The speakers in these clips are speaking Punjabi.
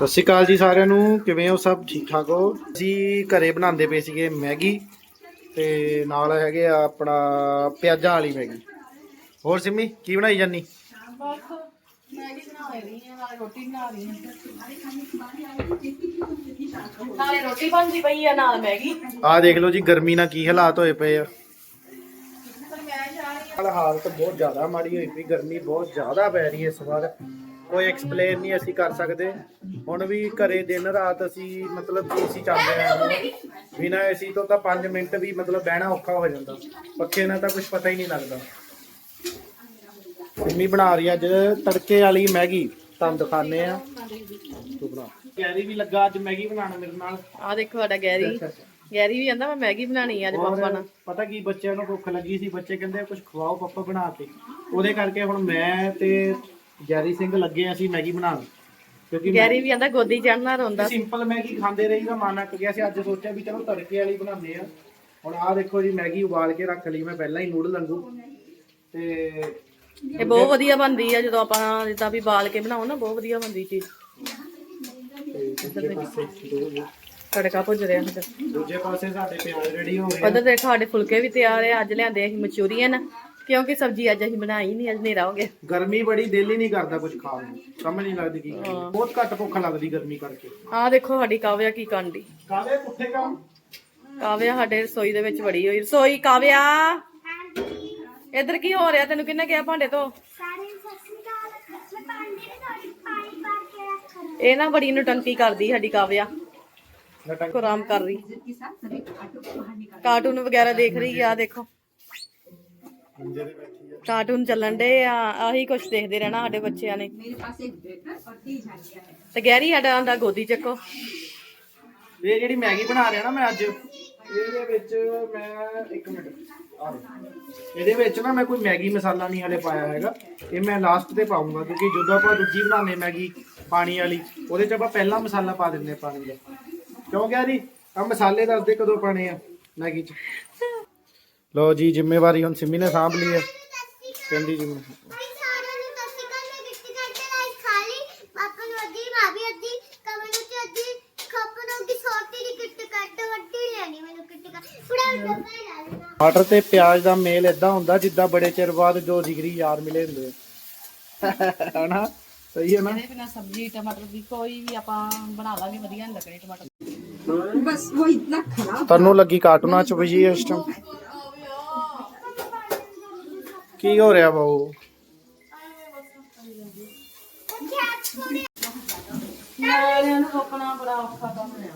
ਸਤਿ ਸ਼੍ਰੀ ਅਕਾਲ ਜੀ ਸਾਰਿਆਂ ਨੂੰ। ਕਿਵੇਂ ਹੋ ਸਭ? ਠੀਕ ਠਾਕ ਹੋ? ਅਸੀਂ ਘਰੇ ਬਣਾਉਂਦੇ ਪਏ ਸੀਗੇ ਮੈਗੀ ਤੇ ਨਾਲ ਹੈਗੇ ਆ ਆਪਣਾ ਪਿਆਜ਼ਾਂ ਵਾਲੀ ਮੈਗੀ। ਹੋਰ ਸਿੰਮੀ ਕੀ ਬਣਾਈ ਜਾਨੀ? ਨਾਲੇ ਰੋਟੀ ਬਣਦੀ ਪਈ ਆ ਨਾਲ ਮੈਗੀ। ਆਹ ਦੇਖ ਲਓ ਜੀ ਗਰਮੀ ਨਾਲ ਕੀ ਹਾਲਾਤ ਹੋਏ ਪਏ ਆ। ਹਾਲਤ ਬਹੁਤ ਜ਼ਿਆਦਾ ਮਾੜੀ ਹੋਈ ਪਈ ਗਰਮੀ ਬਹੁਤ ਜ਼ਿਆਦਾ ਪੈ ਰਹੀ ਹੈ ਇਸ ਵਾਰ। ਕੋਈ ਐਕਸਪਲੇਨ ਨਹੀਂ ਅਸੀਂ ਕਰ ਸਕਦੇ। ਹੁਣ ਵੀ ਘਰੇ ਦਿਨ ਰਾਤ ਅਸੀਂ ਮਤਲਬ ਏਸੀ ਚੱਲਦੇ ਰਹੇ ਬਿਨਾਂ ਏਸੀ ਤੋਂ ਤਾਂ 5 ਮਿੰਟ ਵੀ ਮਤਲਬ ਬਹਿਣਾ ਔਖਾ ਹੋ ਜਾਂਦਾ। ਪੱਖੇ ਨਾਲ ਤਾਂ ਕੁਝ ਪਤਾ ਹੀ ਨਹੀਂ ਲੱਗਦਾ। ਸਿੰਮੀ ਬਣਾ ਰਹੀ ਆ ਅੱਜ ਤੜਕੇ ਵਾਲੀ ਮੈਗੀ। ਤੁਹਾਨੂੰ ਦਿਖਾਣੇ ਆ ਤੂੰ ਬਣਾ। ਕੈਰੀ ਵੀ ਲੱਗਾ ਅੱਜ ਮੈਗੀ ਬਣਾਉਣ ਮੇਰੇ ਨਾਲ। ਆ ਦੇਖੋ ਸਾਡਾ ਗੈਰੀ। ਗੈਰੀ ਵੀ ਕਹਿੰਦਾ ਮੈਂ ਮੈਗੀ ਬਣਾਣੀ ਆ ਅੱਜ ਪਾਪਾ ਨਾਲ। ਪਤਾ ਕੀ ਬੱਚਿਆਂ ਨੂੰ ਭੁੱਖ ਲੱਗੀ ਸੀ। ਬੱਚੇ ਕਹਿੰਦੇ ਕੁਝ ਖਵਾਓ ਪਾਪਾ ਬਣਾ ਕੇ। ਉਹਦੇ ਕਰਕੇ ਹੁਣ ਮੈਂ ਤੇ ਜੈਰੀ ਸਿੰਘ ਲੱਗੇ ਅਸੀਂ ਮੈਗੀ ਬਣਾਉਣ ਕਿਉਂਕਿ ਗੈਰੀ ਵੀ ਕਹਿੰਦਾ ਗੋਦੀ ਚੜਨਾ ਰੋਂਦਾ ਸਿੰਪਲ ਮੈਗੀ ਖਾਂਦੇ ਰਹੀ ਦਾ ਮਨ ਅੱਕ ਗਿਆ ਸੀ ਅੱਜ ਸੋਚਿਆ ਵੀ ਚਲੋ ਤੜਕੇ ਵਾਲੀ ਬਣਾਉਂਦੇ ਆ। ਹੁਣ ਆਹ ਦੇਖੋ ਜੀ ਮੈਗੀ ਉਬਾਲ ਕੇ ਰੱਖ ਲਈ ਮੈਂ ਪਹਿਲਾਂ ਹੀ ਨੂਡਲ ਲੰਗੂ ਤੇ ਇਹ ਬਹੁਤ ਵਧੀਆ ਬਣਦੀ ਆ ਜਦੋਂ ਆਪਾਂ ਜਿੱਦਾਂ ਵੀ ਬਾਲ ਕੇ ਬਣਾਓ ਨਾ ਬਹੁਤ ਵਧੀਆ ਬਣਦੀ ਚੀਜ਼। ਦੂਜੇ ਪਾਸੇ ਤੜਕਾ ਭੁੱਜ ਰਿਹਾ ਸਾਡਾ ਦੂਜੇ ਪਾਸੇ ਸਾਡੇ ਪਿਆਜ਼ ਰੈਡੀ ਹੋ ਗਏ। ਆ। ਉਧਰ ਦੇਖੋ ਸਾਡੇ ਫੁਲਕੇ ਵੀ ਤਿਆਰ ਆ ਅੱਜ ਲਿਆਂਦੇ ਅਸੀਂ ਮਚੂਰੀਅਨ। ਕਿਉਂਕਿ ਸਬਜ਼ੀ ਅੱਜ ਅਸੀਂ ਬਣਾਈ ਨਹੀਂ ਅੱਜ ਹਨੇਰਾ ਹੋ ਗਿਆ। ਗਰਮੀ ਬੜੀ ਦਿਲ ਹੀ ਨਹੀਂ ਕਰਦਾ ਕੁਝ ਖਾਣ ਨੂੰ। ਸਮਝ ਨਹੀਂ ਲੱਗਦੀ ਕੀ ਕਰੀਏ। ਬਹੁਤ ਘੱਟ ਭੁੱਖ ਲੱਗਦੀ ਗਰਮੀ ਕਰਕੇ। ਆ ਦੇਖੋ ਸਾਡੀ ਕਾਵਿਆ ਕੀ ਕਾਂਡੀ ਕਾਲੇ ਪੁੱਠੇ ਕੰਮ? ਕਾਵਿਆ ਸਾਡੇ ਰਸੋਈ ਦੇ ਵਿੱਚ ਵੜੀ ਹੋਈ। ਰਸੋਈ ਕਾਵਿਆ! ਇੱਧਰ ਕੀ ਹੋ ਰਿਹਾ? ਤੈਨੂੰ ਕਿੰਨੇ ਕਿਹਾ ਭਾਂਡੇ ਤੋਂ ਸਾਰੇ ਮੈਂ ਦੇ ਪਾਣੀ ਪਾ ਕੇ ਇਹ ਨਾ ਬੜੀ ਨਟੰਕੀ ਕਰਦੀ ਸਾਡੀ ਕਾਵਿਆ। ਨਟੰਗ ਕੋ ਆਰਾਮ ਕਰ ਰਹੀ। ਕਾਰਟੂਨ ਵਗੈਰਾ ਦੇਖ ਰਹੀ ਆ ਦੇਖੋ। ਕਾਰਟੂਨ ਚੱਲਣ ਡੇ ਆ ਆਹੀ ਕੁਛ ਦੇਖਦੇ ਰਹਿਣਾ ਸਾਡੇ ਬੱਚਿਆਂ ਨੇ। ਤੇ ਗਹਿਰੀ ਸਾਡਾ ਆਂਦਾ ਗੋਦੀ ਚੱਕੋ। ਇਹ ਜਿਹੜੀ ਮੈਗੀ ਬਣਾ ਰਿਹਾ ਨਾ ਮੈਂ ਅੱਜ ਇਹਦੇ ਵਿੱਚ ਮੈਂ ਇੱਕ ਮਿੰਟ ਆਹ ਦੇਖੋ। ਇਹਦੇ ਵਿੱਚ ਨਾ ਮੈਂ ਕੋਈ ਮੈਗੀ ਮਸਾਲਾ ਨਹੀਂ ਹਲੇ ਪਾਇਆ ਹੈਗਾ। ਇਹ ਮੈਂ ਲਾਸਟ ਤੇ ਪਾਉਂਗਾ ਕਿਉਂਕਿ ਜਦੋਂ ਆਪਾਂ ਦੂਜੀ ਬਣਾਉਂਦੇ ਮੈਗੀ ਪਾਣੀ ਵਾਲੀ ਉਹਦੇ ਚ ਆਪਾਂ ਪਹਿਲਾਂ ਮਸਾਲਾ ਪਾ ਦਿੰਦੇ ਹਾਂ ਪਾਣੀ ਦਾ। ਕਿਉਂ ਗਿਆ ਜੀ ਆ ਮਸਾਲੇ ਦੱਸਦੇ ਕਦੋਂ ਪਾਣੇ ਆ ਮੈਗੀ ਚ? ਲੋ ਜੀ ਜ਼ਿੰਮੇਵਾਰੀ ਹੁਣ ਸਿੰਮੀ ਨੇ ਸਾਂਭ ਲਈ ਹੈ। ਕਹਿੰਦੀ ਜੀ ਭਾਈ ਸਾਰਿਆਂ ਨੂੰ ਸਤਿ ਸ੍ਰੀ ਅਕਾਲ ਮੈਂ ਗਿਫਟ ਕਰਕੇ ਰਾਈਸ ਖਾ ਲਈ। ਪਾਪਾ ਨੂੰ ਅੱਧੀ ਮਾਂ ਵੀ ਅੱਧੀ ਕਮਲ ਨੂੰ ਤੇ ਅੱਧੀ ਖੱਪ ਨੂੰ ਦੀ ਛੋਟੀ ਦੀ ਕਿੱਟ ਕੱਟ ਵੱਡੀ ਲੈਣੀ ਮੈਨੂੰ ਕਿੱਟ। ਕੱਟ ਪੂਰਾ ਡੱਬਾ ਹੀ ਲਾ ਲੈਣਾ ਟਮਾਟਰ ਤੇ ਪਿਆਜ਼ ਦਾ ਮੇਲ ਇਦਾਂ ਹੁੰਦਾ ਜਿੱਦਾਂ ਬੜੇ ਚਿਰ ਬਾਅਦ ਜੋ ਜਿਗਰੀ ਯਾਰ ਮਿਲੇ ਹੁੰਦੇ ਆ। ਹਨਾ? ਸਹੀ ਹੈ ਨਾ? ਇਹਦੇ ਬਿਨਾ ਸਬਜ਼ੀ ਟਮਾਟਰ ਦੀ ਕੋਈ ਵੀ ਆਪਾਂ ਬਣਾ ਲਾਂਗੇ ਵਧੀਆ ਨਹੀਂ ਲੱਗਣੀ ਟਮਾਟਰ। ਤੁਹਾਨੂੰ ਲੱਗੀ ਕਾਰਟੂਨਾਂ ਚ ਵਜੀ ਇਸ ਟਾਈਮ ਕੀ ਹੋ ਰਿਹਾ ਬਾਊ? ਨੂੰ ਰੋਕਣਾ ਬੜਾ ਔਖਾ ਕੰਮ ਹੈ।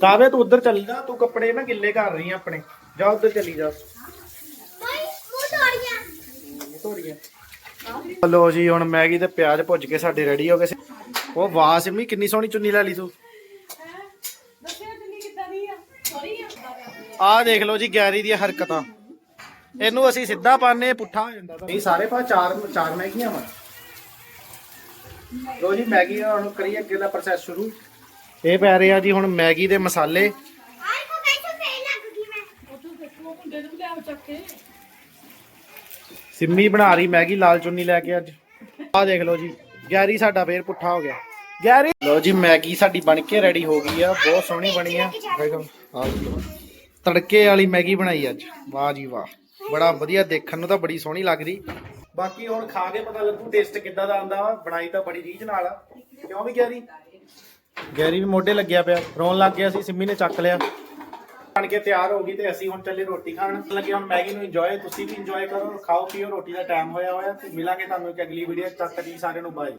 ਕਾਵੇ ਤੂੰ ਉਧਰ ਚੱਲ ਜਾ ਤੂੰ ਕੱਪੜੇ ਨਾ ਗਿੱਲੇ ਕਰ ਰਹੀ ਆ ਆਪਣੇ। ਜਾ ਉਧਰ ਚਲੀ ਜਾ। ਤੋੜੀਆਂ ਲੋ ਜੀ ਹੁਣ ਮੈਗੀ ਤੇ ਪਿਆਜ਼ ਭੁੱਜ ਕੇ ਸਾਡੇ ਰੈਡੀ ਹੋ ਗਏ ਸੀ। ਉਹ ਵਾਹ ਸਿੰਮੀ ਕਿੰਨੀ ਸੋਹਣੀ ਚੁੰਨੀ ਲੈ ਲਈ ਤੂੰ। ਦੱਸਿਆ ਜਿੰਨੀ ਕਿੱਦਾਂ ਦੀ ਆ? ਆਹ ਦੇਖ ਲਓ ਜੀ ਗੈਰੀ ਦੀਆਂ ਹਰਕਤਾਂ। ਇਹਨੂੰ ਅਸੀਂ ਸਿੱਧਾ ਪਾਣੇ ਪੁੱਠਾ ਹੋ ਜਾਂਦਾ। ਇਹ ਸਾਰੇ ਪਾ ਚਾਰ ਚਾਰ ਮੈਗੀਆਂ ਵਾ। ਲੋ ਜੀ ਮੈਗੀ ਦਾ ਹੁਣ ਕਰੀਏ ਅੱਗੇ ਦਾ ਪ੍ਰੋਸੈਸ ਸ਼ੁਰੂ। ਇਹ ਪੈ ਰਿਹਾ ਜੀ ਹੁਣ ਮੈਗੀ ਦੇ ਮਸਾਲੇ। ਸਿੰਮੀ ਬਣਾ ਰਹੀ ਮੈਗੀ ਲਾਲ ਚੁੰਨੀ ਲੈ ਕੇ ਅੱਜ। ਆਹ ਦੇਖ ਲਓ ਜੀ ਗੈਰੀ ਸਾਡਾ ਫੇਰ ਪੁੱਠਾ ਹੋ ਗਿਆ। ਗੈਰੀ! ਲੋ ਜੀ ਮੈਗੀ ਸਾਡੀ ਬਣ ਕੇ ਰੈਡੀ ਹੋ ਗਈ ਆ। ਬਹੁਤ ਸੋਹਣੀ ਬਣੀ ਆ। ਦੇਖੋ ਆਹ ਦੇਖੋ। ਤੜਕੇ ਵਾਲੀ ਮੈਗੀ ਬਣਾਈ ਅੱਜ। ਵਾਹ ਜੀ ਵਾਹ। ਬੜਾ ਵਧੀਆ ਦੇਖਣ ਨੂੰ ਤਾਂ ਬੜੀ ਸੋਹਣੀ ਲੱਗ ਰਹੀ ਬਾਕੀ ਹੁਣ ਖਾ ਕੇ ਪਤਾ ਲੱਗੂ ਟੇਸਟ ਕਿੱਦਾਂ ਦਾ ਆਂਦਾ ਵਾ। ਬਣਾਈ ਤਾਂ ਬੜੀ ਰੀਝ ਨਾਲ ਆ। ਕਿਉਂ ਵੀ ਗੈਰੀ ਗੈਰੀ ਵੀ ਮੋਢੇ ਲੱਗਿਆ ਪਿਆ। ਰੋਣ ਲੱਗ ਗਿਆ ਸੀ, ਸਿੰਮੀ ਨੇ ਚੱਕ ਲਿਆ। ਬਣ ਕੇ ਤਿਆਰ ਹੋ ਗਈ ਤੇ ਅਸੀਂ ਹੁਣ ਚੱਲੇ ਰੋਟੀ ਖਾਣ। ਲੱਗੇ ਹੁਣ ਮੈਗੀ ਨੂੰ ਇੰਜੋਏ ਤੁਸੀਂ ਵੀ ਇੰਜੋਏ ਕਰੋ। ਖਾਓ, ਪੀਓ, ਰੋਟੀ ਦਾ ਟਾਈਮ ਹੋਇਆ ਹੋਇਆ। ਤੇ ਮਿਲਾਂਗੇ ਤੁਹਾਨੂੰ ਇੱਕ ਅਗਲੀ ਵੀਡੀਓ ਤਦ ਤੱਕ ਜੀ ਸਾਰਿਆਂ ਨੂੰ ਬਾਏ